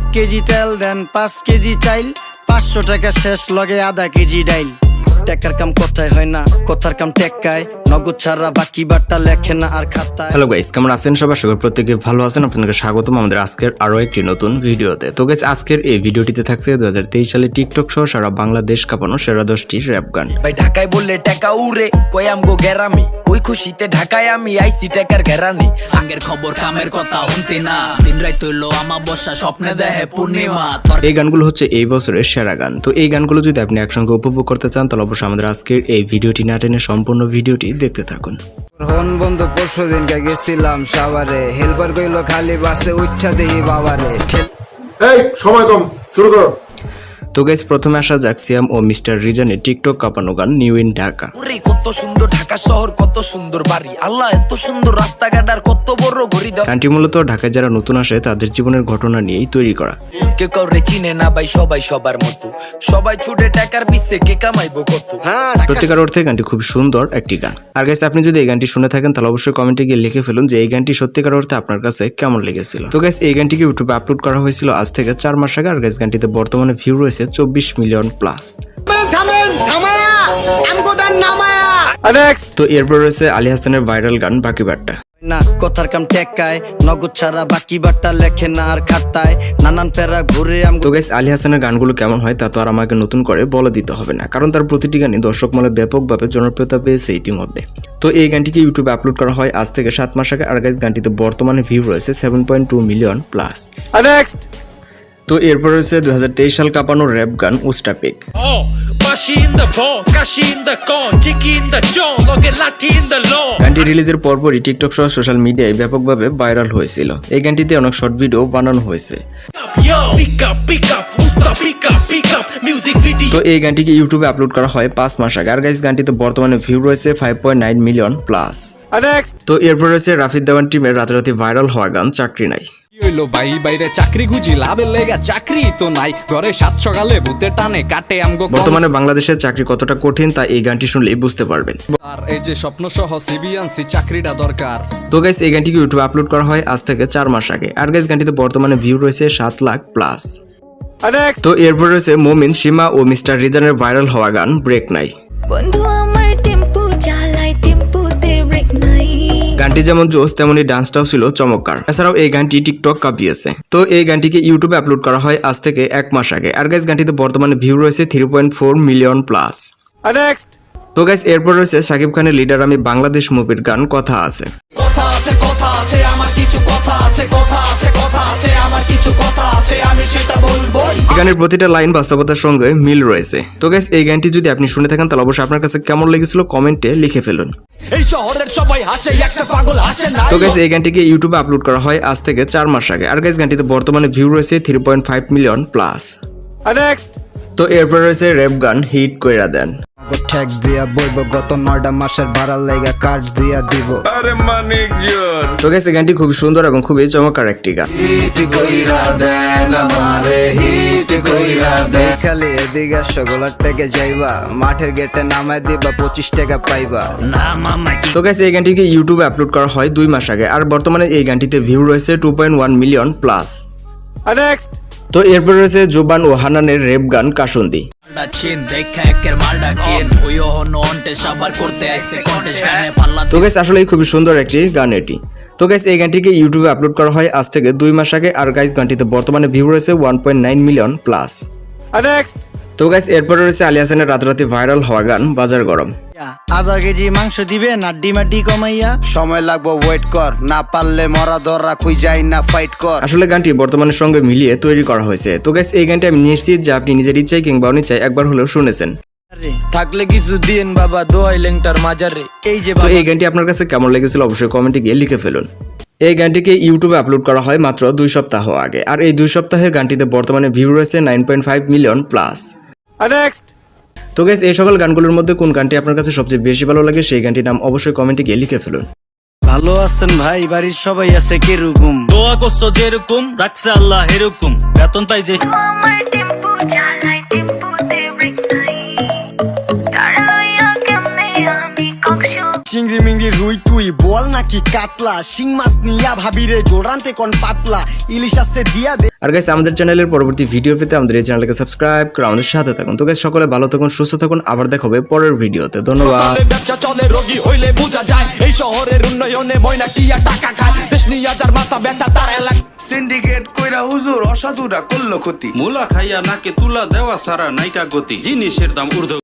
এক কেজি তেল দেন পাঁচ কেজি চাইল। পাঁচশো টাকা শেষ লগে আধা কেজি ডাইল। টেকার কাম কথায় হয় না, কথার কাম টেকায়? নগদ ছাড়া বাকি বাট্টা লেখে না আর খাতায়। হ্যালো গাইস কেমন আছেন সবাই? আশা প্রত্যেকে ভালো আছেন। আপনাদের স্বাগতম। আমাদের আজকের আরও একটি নতুন ভিডিওতে। তো গাইস আজকের এই ভিডিওটিতে থাকছে দু সালে টিকটক সহ সারা বাংলাদেশ কাঁপানো সেরা দশটি র্যাপ গান। ভাই ঢাকায় বললে টাকা উড়ে কয়াম গো গেরামি ওই খুশিতে ঢাকায় আমি আইসি টাকার গেরানি আগের খবর কামের কথা শুনতে না। দিন রাত হইল আমা বসা স্বপ্নে দেহে পূর্ণিমা। এই গানগুলো হচ্ছে এই বছরের সেরা গান। তো এই গানগুলো যদি আপনি একসঙ্গে উপভোগ করতে চান তাহলে অবশ্যই আমাদের আজকের এই ভিডিওটি না টেনে সম্পূর্ণ ভিডিওটি দেখতে থাকুন। হন বন্ধু পরশু দিনকে গেছিলাম সাভারে। হেল্পার কইল খালি বাসে উচ্ছা দেহি বাবারে। এই সময় কম শুরু করো। তো গাইস প্রথমে আসা যাক সিয়াম ও মিস্টার রিজনের টিকটক কাঁপানো গান নিউ ইন ঢাকা। ওরে কত সুন্দর ঢাকা শহর কত সুন্দর বাড়ি। আল্লাহ এত সুন্দর রাস্তাঘাট আর কত বড় ঘড়ি দাও গানটি মূলত ঢাকায় যারা নতুন আসে তাদের জীবনের ঘটনা নিয়েই তৈরি করা। কে কাউরে চিনে না ভাই সবাই সবার মতো। সবাই ছুটে টাকার পিছে কে কামাইবো কত? সত্যিকার অর্থে গানটি খুব সুন্দর একটি গান। আর গাইস আপনি যদি এই গানটি শুনে থাকেন তাহলে অবশ্যই কমেন্টে গিয়ে লিখে ফেলুন যে এই গানটি সত্যিকার অর্থে আপনার কাছে কেমন লেগেছিল। তো গাইস এই গানটিকে ইউটিউবে আপলোড করা হয়েছিল আজ থেকে চার মাস আগে। আর গাইস গানটিতে বর্তমানে ভিউ রয়েছে চব্বিশ মিলিয়ন প্লাস তো এরপর রয়েছে আলী হাসানের ভাইরাল গান বাকি বাট্টা না কথার কাম টেকায় নগদ ছাড়া বাকি বাট্টা লেখে না আর খাতায়। নানান প্যারা ঘুরে আম তো গাইস আলী হাসানের গানগুলো কেমন হয় তা তো আর আমাকে নতুন করে বলে দিতে হবে না কারণ তার প্রতিটি গানই দর্শক মলে ব্যাপকভাবে জনপ্রিয়তা পেয়েছে ইতিমধ্যে। তো এই গানটিকে ইউটিউবে আপলোড করা হয় আজ থেকে সাত মাস আগে আর গাইস গানটিতে বর্তমানে ভিউ রয়েছে seven point two million plus তো এরপর রয়েছে দুই হাজার তেইশ সাল কাঁপানো র্যাপ গান উস্টাপিক গানটি রিলিজের পরপরই টিকটক সহ সোশ্যাল মিডিয়ায় ব্যাপকভাবে ভাইরাল হয়েছিল। এই গানটিতে অনেক শর্ট ভিডিও বানানো হয়েছে. তো এই গানটিকে ইউটিউবে আপলোড করা হয় পাঁচ মাস আগে। আর গাইস গানটিতে বর্তমানে ভিউ রয়েছে five point nine million plus তো এরপর রয়েছে রাফিদ দেওয়ান টিমের রাতারাতি ভাইরাল হওয়া গান চাকরি নাই। হইল ভাই বাইরে চাকরি খুঁজি লাভের লেগা চাকরি তো নাই। ঘরে সাত সকালে ভূতে টানে কাটে আমগো বর্তমানে বাংলাদেশের চাকরি কতটা কঠিন তা এই গানটি শুনলেই বুঝতে পারবেন। আর এই যে স্বপ্ন সহ সিবি আনছি চাকরিটা দরকার। তো গাইস এই গানটিকে ইউটিউবে আপলোড করা হয় আজ থেকে চার মাস আগে। আর গাইস গানটিতে বর্তমানে ভিউ রয়েছে সাত লাখ প্লাস তো এরপর রয়েছে মোমিন সীমা ও মিস্টার রিজানের ভাইরাল হওয়া গান ব্রেক নাই বন্ধু গানটি যেমন জোস তেমনি ডান্সটাও ছিল চমৎকার। এছাড়াও এই গানটি টিকটক কাঁপিয়েছে তো এই গানটিকে ইউটিউবে আপলোড করা হয় আজ থেকে এক মাস আগে। আর গাইস গানটিতে বর্তমানে ভিউ রয়েছে three point four million plus তো গাইস এরপর রয়েছে সাকিব খানের লিডার আমি বাংলাদেশ মুভির গান কথা আছে। কথা আছে কথা আছে আমার কিছু কথা আছে কথা আছে কথা আছে আমার কিছু কথা আছে আমি গানের প্রতিটা লাইন বাস্তবতার সঙ্গে মিল রয়েছে। তো গাইস এই গানটি যদি আপনি শুনে থাকেন তাহলে অবশ্যই আপনার কাছে কেমন লেগেছিল কমেন্টে লিখে ফেলুন। এই শহরের সবাই হাসে একটা পাগল হাসে না তো গাইস এই গানটিকে ইউটিউবে আপলোড করা হয় আজ থেকে চার মাস আগে। আর গাইস গানটিতে বর্তমানে ভিউ রয়েছে three point five million plus তো এরপর রয়েছে র্যাপ গান হিট কইরা দেন। ঠেক দিয়া বইব গত নয়টা মাসের ভাড়া লেগা কাঠ দিয়া দিব। তো গাইস এই গানটি খুবই সুন্দর এবং খুবই চমৎকার একটি গান। এই খালি এদিকে সগোলার থেকে যাইবা। মাঠের গেটে নামাই দিবা পঁচিশ টাকা পাইবা। তো গাইস এই গানটিকে ইউটিউবে আপলোড করা হয় দুই মাস আগে আর বর্তমানে এই গানটিতে ভিউ রয়েছে two point one million plus তো এরপর রয়েছে জোবান ও হানানের রেপ গান কাসুন্দি। তো গাইস আসলে খুবই সুন্দর একটি গান এটি। তো গাইস এই গানটিকে ইউটিউবে আপলোড করা হয় আজ থেকে দুই মাস আগে আর গাইস গানটিতে বর্তমানে ভিউ রয়েছে one point nine million plus তো গাইস এরপরে রয়েছে আলী হাসানের রাতারাতি ভাইরাল হওয়া গান বাজার গরম। আধা কেজি মাংস দিবে মাড্ডি কমাইয়া। সময় লাগবো ওয়েট কর। না পারলে মরা দররা খুই যাই না ফাইট কর। আসলে গানটি বর্তমানের সঙ্গে মিলিয়ে তৈরি করা হয়েছে। তো গাইস এই গানটি আমি নিশ্চিত যে আপনি নিজের ইচ্ছায় কিংবা অনিচ্ছায় একবার হলেও শুনেছেন। থাকলে কিছু দিন বাবা দোয়াই লেংটার মাজারে। এই যে এই গানটি আপনার কাছে কেমন লেগেছিল অবশ্যই কমেন্টে গিয়ে লিখে ফেলুন। এই গানটিকে ইউটিউবে আপলোড করা হয় মাত্র দুই সপ্তাহ আগে। আর এই দুই সপ্তাহে গানটিতে বর্তমানে ভিউ রয়েছে nine point five million plus তো গাইস এই সকল গানগুলোর মধ্যে কোন গানটি আপনার কাছে সবচেয়ে বেশি ভালো লাগে সেই গানটির নাম অবশ্যই কমেন্টে গিয়ে লিখে ফেলুন। ভালো আছেন ভাই বাড়ির সবাই আছে কীরকম? দোয়া করছ যেরকম রাখছে আল্লাহ এরকম। বেতন পাই যে চিংড়ি মিংড়ি রুই টুই বল নাকি কাতলা? শিং মাছ নিয়া ভাবিরে জোড়ান্তে কোন পাতলা? ইলিশ আসছে দিয়া দে। আর গাইস আমাদের চ্যানেলের পরবর্তী ভিডিও পেতে আমাদের এই চ্যানেলকে সাবস্ক্রাইব করে আমাদের সাথে থাকুন। তো গাইস সকলে ভালো থাকুন সুস্থ থাকুন। আবার দেখা হবে পরের ভিডিওতে ধন্যবাদ। ব্যবসা চলে রোগী হইলে বোঝা যায় এই শহরের উন্নয়নে ময়না টিয়া টাকা খায়। দেশ নিয়ে যার মাথা ব্যথা তার এলাকা সিন্ডিকেট কইরা হুজুর অসাধুরা করল ক্ষতি। মুলা খাইয়া নাকে তুলা দেওয়া সারা নাইকা গতি। জিনিসের দাম ঊর্ধ্ব